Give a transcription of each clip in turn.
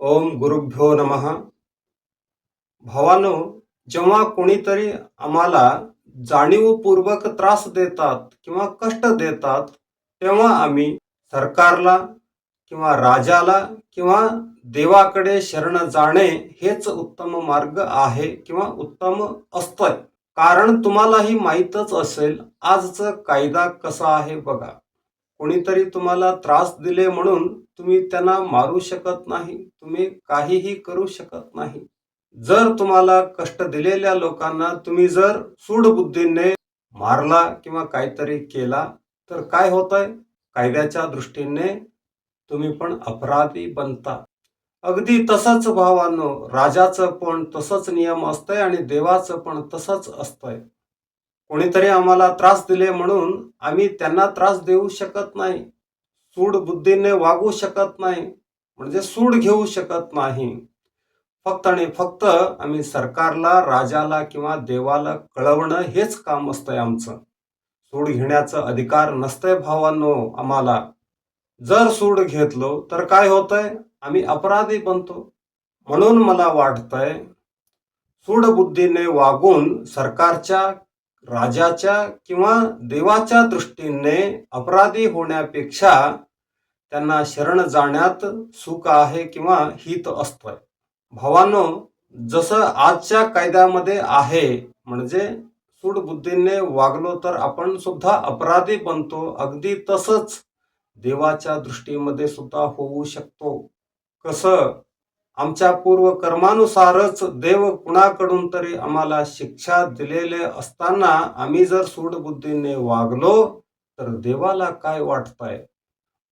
ओम गुरुभ्यो नमः। भावानो जेव्हा कोणीतरी आम्हाला जाणीवपूर्वक त्रास देतात किंवा कष्ट देतात तेव्हा आम्ही सरकारला किंवा राजाला किंवा देवाकडे शरण जाणे हेच उत्तम मार्ग आहे किंवा उत्तम असतं कारण तुम्हालाही माहीतच असेल आजचा कायदा कसा आहे बघा. कोणीतरी तुम्हाला त्रास दिले म्हणून तुम्ही त्यांना मारू शकत नाही तुम्ही काहीही करू शकत नाही. जर तुम्हाला कष्ट दिलेल्या लोकांना तुम्ही जर सूडबुद्धीने मारला किंवा काहीतरी केला तर काय होतंय? कायद्याच्या दृष्टीने तुम्ही पण अपराधी बनता. अगदी तसंच भावांनो राजाचं पण तसंच नियम असतंय आणि देवाचं पण तसंच असतंय. कोणीतरी आम्हाला त्रास दिले म्हणून आम्ही त्यांना त्रास देऊ शकत नाही. सूड बुद्धीने वागू शकत नाही म्हणजे सूड घेऊ शकत नाही. फक्त आणि फक्त आम्ही सरकारला राजाला किंवा देवाला कळवणं हेच काम असतंय आमचं. सूड घेण्याचं अधिकार नसतंय भावांनो आम्हाला. जर सूड घेतलो तर काय होतंय? आम्ही अपराधी बनतो. म्हणून मला वाटतंय सूडबुद्धीने वागून सरकारच्या राजाच्या किंवा देवाच्या दृष्टीने अपराधी होण्यापेक्षा त्यांना शरण जाण्यात सुख आहे किंवा हित असतं भावानो जसं आजच्या कायद्यामध्ये आहे म्हणजे सूडबुद्धीने वागलो तर आपण सुद्धा अपराधी बनतो अगदी तसंच देवाच्या दृष्टीमध्ये सुद्धा होऊ शकतो. कसं? आमच्या पूर्व कर्मानुसारच देव कुणाकडून तरी आम्हाला शिक्षा दिलेले असताना आम्ही जर सूडबुद्धीने वागलो तर देवाला काय वाटतंय?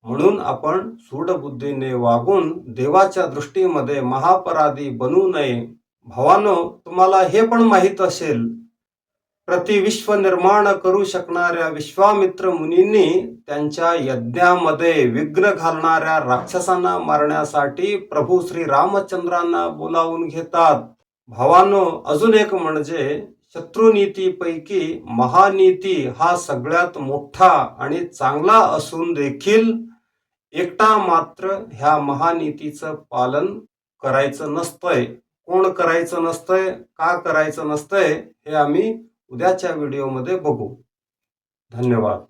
म्हणून आपण सूडबुद्धीने वागून देवाच्या दृष्टीमध्ये महापराधी बनू नये. भावानो तुम्हाला हे पण माहीत असेल प्रतिविश्व निर्माण करू शकणाऱ्या विश्वामित्र मुनींनी त्यांच्या यज्ञामध्ये विघ्न घालणाऱ्या राक्षसांना मारण्यासाठी प्रभू श्री रामचंद्रांना बोलावून घेतात. भावानो अजून एक म्हणजे शत्रुनीतीपैकी महानीती हा सगळ्यात मोठा आणि चांगला असून देखील एकटा मात्र ह्या महानीतीचं पालन करायचं नसतंय. कोण करायचं नसतंय? का करायचं नसतंय? हे आम्ही उद्याच्या व्हिडिओमध्ये बघू. धन्यवाद.